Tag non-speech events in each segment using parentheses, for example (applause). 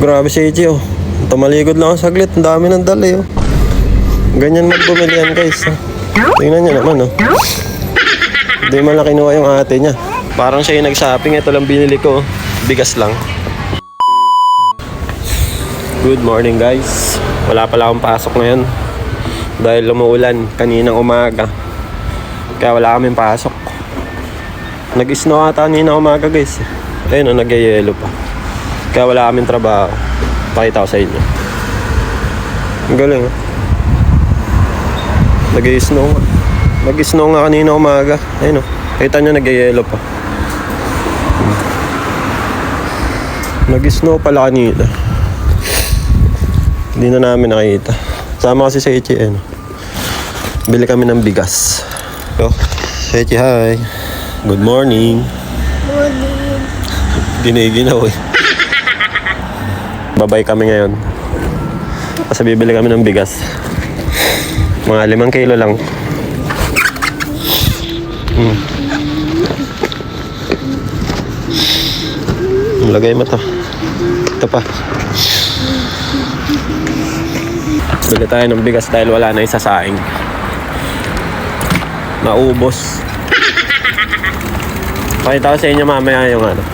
Grabe si Ichi oh. Tumaligod lang ako saglit. Ang dami ng dali oh. Ganyan magbumili yan guys. oh. Tingnan niyo naman oh. Hindi man lang kinuha yung ate niya. Parang siya yung nag-shopping. Ito lang binili ko. oh. Bigas lang. Good morning guys. Wala pala akong pasok ngayon. Dahil lumuulan kaninang umaga. Kaya wala kaming pasok. Nag-snow ata kanina umaga guys. Ayun o, nag-yellow pa. Kaya wala kaming trabaho. Pakita ko sa inyo. Ang galing oh. Nag-snow nga. Nag-snow nga kanina umaga. Ayun o. Kita nyo nag-yellow pa. Nag-snow pala kanina. Hindi na namin nakita. Sama kasi sa Echi, ano. Bili kami ng bigas. So, Echi, hi. Good morning. Morning. Giniginaw eh. Babay kami ngayon. Kasi bibili kami ng bigas. Mga limang kilo lang. Hmm. Lagay mo to. Ito pa. Bili tayo ng bigas dahil wala na isa saing. Naubos. Pakita ko sa inyo mamaya yung ano.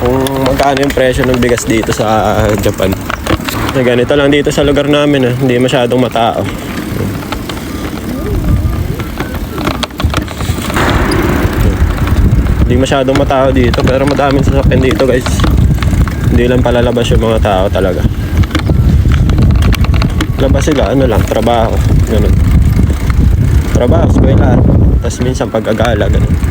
Kung magkano yung presyo ng bigas dito sa Japan. Na ganito lang dito sa lugar namin ah. Hindi masyadong matao. Hindi masyadong matao dito pero madaming sasakyan dito guys. Hindi lang palalabas yung mga tao talaga. Labas sila, ano lang, trabaho. Ganun. Trabaho, eskwela. Tapos minsan pag-agala, ganun.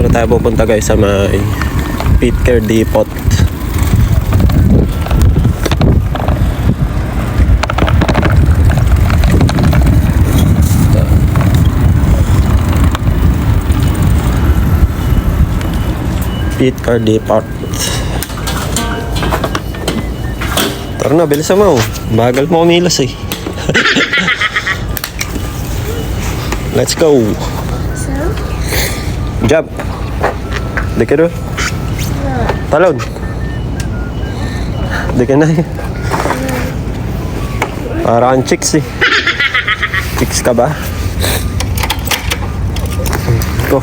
Wala tayo pupunta guys sa may Pitker Depot. Pitker Depot. Tara na, bilisan mo. Bagal mo kumilos eh. (laughs) Let's go. So, Jump. Doon. Talon. Di ka na eh. Para kang chicks eh. Chicks ka ba? Go.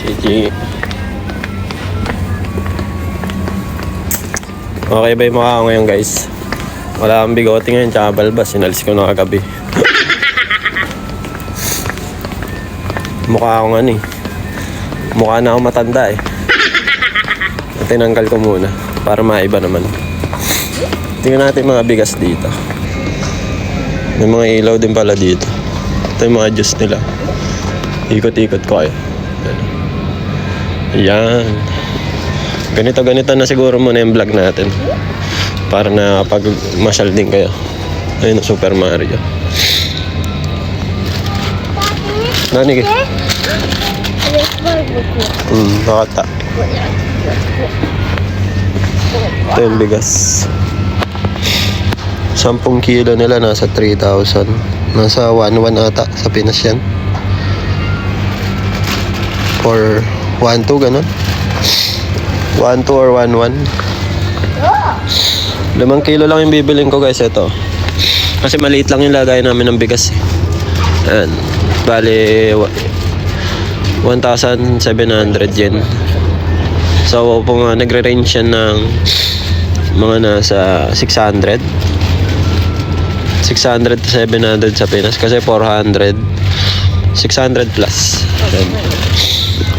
Sige. Okay ba yung mukha ko ngayon guys? Wala akong bigote ngayon, tsaka balbas. Sinalis ko na kagabi. Mukha akong ano eh. Mukha na akong matanda eh. Tinanggal ko muna para maiba naman. Tingnan natin mga bigas dito. May mga ilaw din pala dito. Ito yung mga juice nila. Ikot-ikot ko kayo. Ayan. Ayan. Ganito ganito na siguro muna yung vlog natin. Para na pag masyal din kayo. Ayun ang Super Mario. Nani ka? Hmm, nakata. Ito yung bigas. 10 kilo nila nasa 3,000. Nasa 1,1 ata sa Pinas yan. Or 1,2 ganun. 1,2 or 1,1. Limang kilo lang yung bibiling ko guys ito. Kasi maliit lang yung lagay namin ng bigas eh. Ayan. Bali, wa- 1,700 yen. So, kung uh, nagre-range yan ng mga nasa 600. 600 to 700 sa Pinas kasi 400 600 plus Ayan.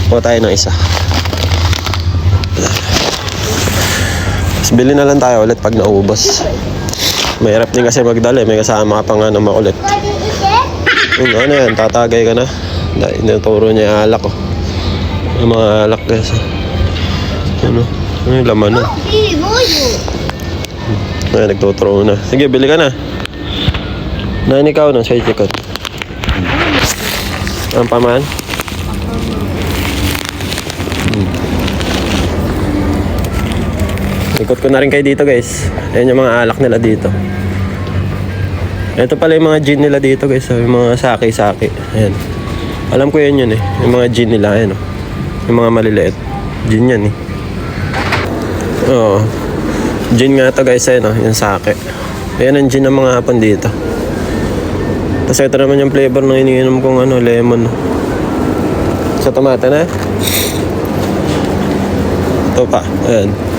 Kuha tayo ng isa bili na lang tayo ulit pag naubos Mahirap din kasi magdala eh. May kasama ka pa nga na makulit yung ano yan, tatagay ka na Inuturo niya yung alak ko Yung mga alak guys Ano? Ano yung laman na? Ay, nagtuturo na. Sige, bili ka na. Nine ikaw ng side ikot. Ang paman? Hmm. Ikot ko na rin kayo dito guys. Ayan yung mga alak nila dito. Ito pala yung mga gin nila dito guys. Yung mga sake-sake. Ayan. Alam ko yan yun eh. Yung mga gin nila. Ayan oh. Yung mga maliliit. Gin yan eh. Oo. Gin nga to guys. Ayan oh. Yung sake. Ayan ang gin ng mga hapon dito. Tapos ito naman yung flavor ng iniinom kong ano, lemon. Sa tomate na. Ito pa. Ayan.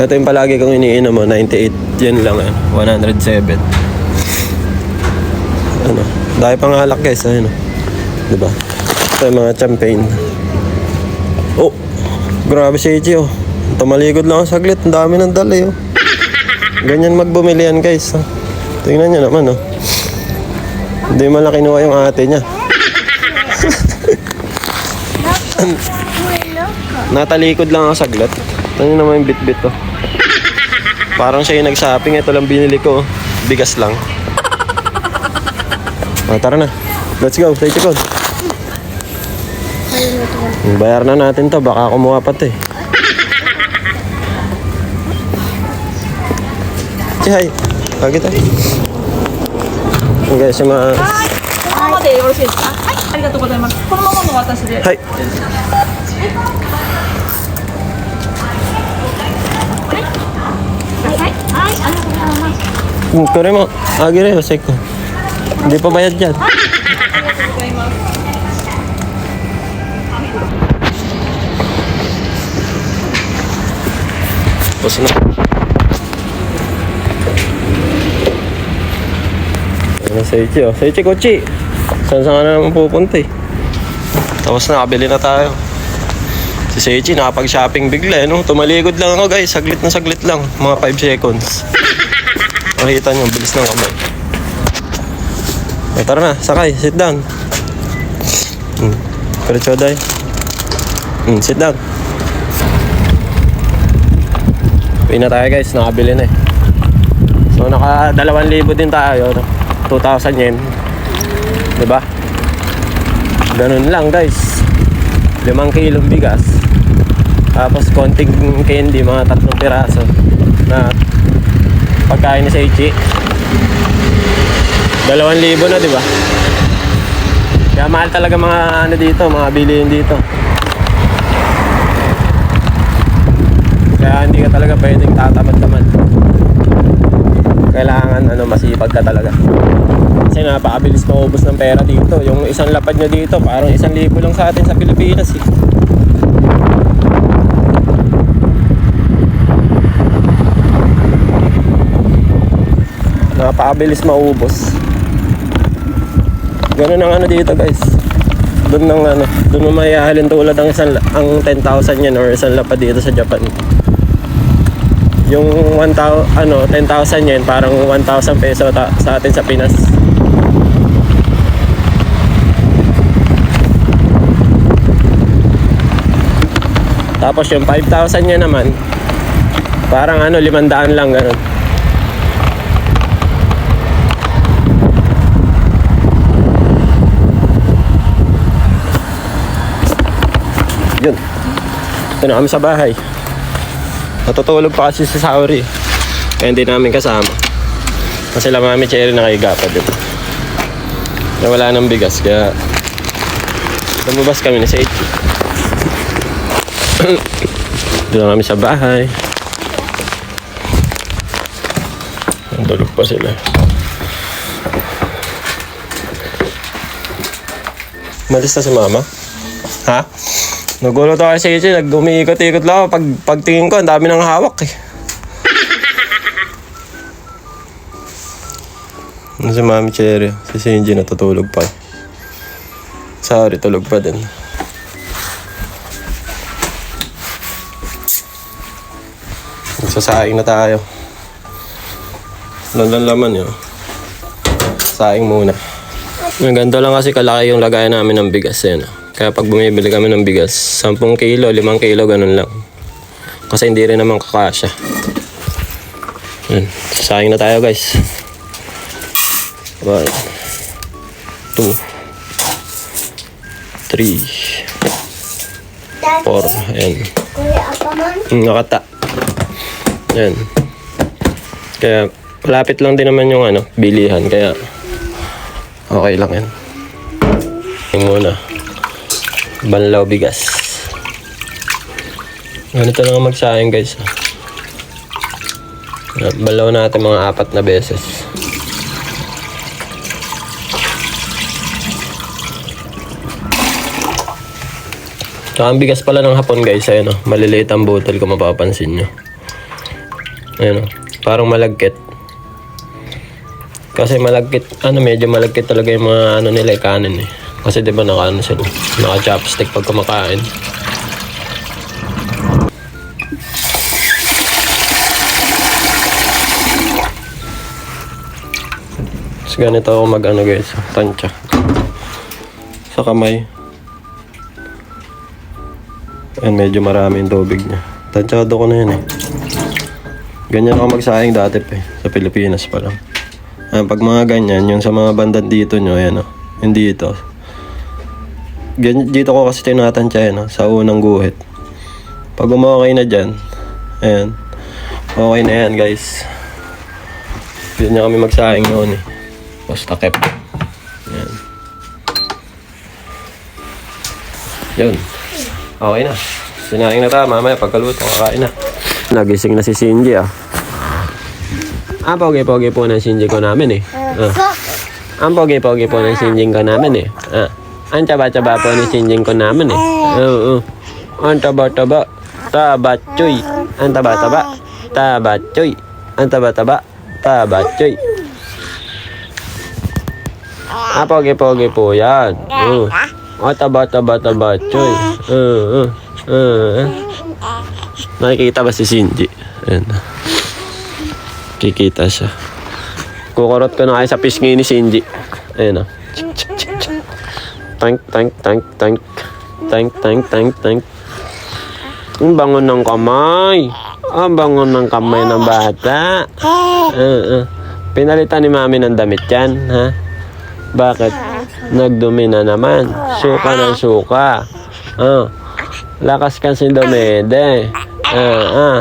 Ito yung palagi kong iniinom mo. 98. Yan lang. Ayan. 107. Ano. Dahil pang alak guys. Ayan o. Diba? Ito yung mga champagne. Oh! Grabe si AJ oh. Tumalikod lang ako saglit. Ang dami ng dala oh. Ganyan magbumili yan guys. Oh. Tingnan nyo naman oh. Hindi man lang kinuha yung ate niya. Natalikod lang ako saglit. Ano naman yung bit-bit to? Parang siya yung nag-shopping. Ito lang binili ko. Bigas lang. Ah, tara na. Let's go. Stay tuned. Bayar na natin to. Baka kumuha pa to eh. Chihay. Lagi tayo. Okay, si ma... このままでよろしいですかはい、ありがとうございます。このままの私で。はい。はい、 Kare mo, agi rin, wasik ko. Hindi pa bayad yan. Tapos na. Ayan na sa Ichi, oh. Sa Ichi, Kochi. Saan saan ka na naman pupunta eh. Tapos na, kabili na tayo. Si Seichi nakapag-shopping bigla, eh, no? Tumalikod lang ako guys, saglit na saglit lang, mga 5 seconds. Makikita nyo, bilis ng kamay. Eh, tara na, sakay, sit down. Hmm. Pero choday. Hmm, sit down. Uwi na tayo guys, nakabili na eh. So naka 2,000 din tayo. no? 2,000 yen. 'Di ba? Ganun lang guys. 5 kilong bigas. Tapos konting candy, mga tatlong piraso na pagkain ni Seichi. 2,000 na, 'di ba? Kaya mahal talaga mga ano dito, mga bilihin dito. Kaya hindi ka talaga pwedeng tatamad-tamad. Kailangan ano, masipag ka talaga. Kasi napakabilis maubos ng pera dito. Yung isang lapad nyo dito, parang isang libo lang sa atin sa Pilipinas eh. Napakabilis maubos. Ganun ang ano dito guys. Doon ng ano, doon mo mayahalin tulad ang isang ang 10,000 yan or isang lapad dito sa Japan. Yung 1,000 ano, 10,000 yen parang 1,000 peso ta- sa atin sa Pinas. Tapos yung 5,000 yen naman parang ano 500 lang ganun. Yun. Ito na kami sa bahay. Natutulog pa kasi si Sauri. Kaya hindi namin kasama. Kasi la mami Cherry nakahiga pa din. Na wala nang bigas kaya lumabas kami ni Seichi. (coughs) Doon na kami sa bahay. Tulog pa sila. Malis na si mama? Ha? Nagulo to kasi si AJ, nag-umiikot-ikot lang ako. Pag, pagtingin ko, ang dami nang hawak eh. (laughs) Ano si Mami Cherry? Si Shinji natutulog pa. Sorry, tulog pa din. Magsasaing na tayo. Lanlan laman yun. Saing muna. Ang ganito lang kasi kalaki yung lagayan namin ng bigas eh. No? Kaya pag bumibili kami ng bigas, 10 kilo, 5 kilo, ganun lang. Kasi hindi rin naman kakasya. Yan. Sasayang na tayo guys. One, two, three, four. Ayan. Kuya, apa man? Mm, nakata. Yan. Kaya malapit lang din naman yung ano, bilihan. Kaya okay lang yan. Yung muna. Banlaw bigas. Ganito lang ang magsayang guys. ah. Ah, Balaw natin mga apat na beses. Tsaka ang bigas pala ng hapon guys, ayun o. Maliliit ang bottle kung mapapansin nyo. Ayun o. Parang malagkit. Kasi malagkit, ano medyo malagkit talaga yung mga ano nila eh, kanin eh. Kasi di ba naka ano sila, naka chopstick pag kumakain. Tapos ganito ako mag ano guys, tansya. Sa kamay. Ayan, medyo marami yung tubig niya. Tansyado ko na yun eh. Ganyan ako magsayang dati pa eh. Sa Pilipinas pa lang. Ayan, pag mga ganyan, yung sa mga bandang dito nyo, ayan o. Yung dito. Ganyan, dito ko kasi tinatansya yan o, sa unang guhit. Pag umokay na dyan, ayan. Okay na yan guys. Ganyan kami magsayang noon eh. Basta kep. Ayan. Yun. Okay na. Sinaing na tayo. Mamaya pagkaluto, kakain na. Nagising na si Shinji ah. Ah, pogi-pogi po ng Shinji ko namin eh. Ah. Ang pogi-pogi po ng Shinji ko namin eh. Ah. Ang taba-taba po ng Shinji ko namin eh. Oo. Ang taba-taba. Taba-choy. Ang taba-taba. Taba-choy. Ang taba-taba. Taba-choy. Ah, pogi-pogi po yan. Oo. Oh, taba-taba-taba-choy. Oo. Oo. Nakikita ba si Shinji? Ayan. Kikita siya. Kukurot ko na kayo sa pisngi ni Shinji. Ayan o. Tank, tank, tank, tank. Tank, tank, tank, tank. Ang bangon ng kamay. Ang bangon ng kamay ng bata. Uh, uh. Pinalitan ni mami ng damit yan, ha? Bakit? Nagdumi na naman. Suka ng suka. Ah. Lakas kasi dumede. Ah, ah.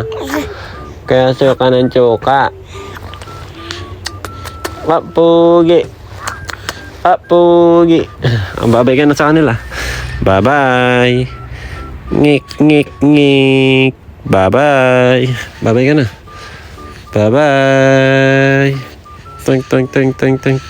Kaya suka ng suka. Papugi. Papugi. Ang babay ka na sa kanila. Bye-bye. Ngik, ngik, ngik. Bye-bye. Babay ka na. Bye-bye. Tank, tank, tank, tank, tank.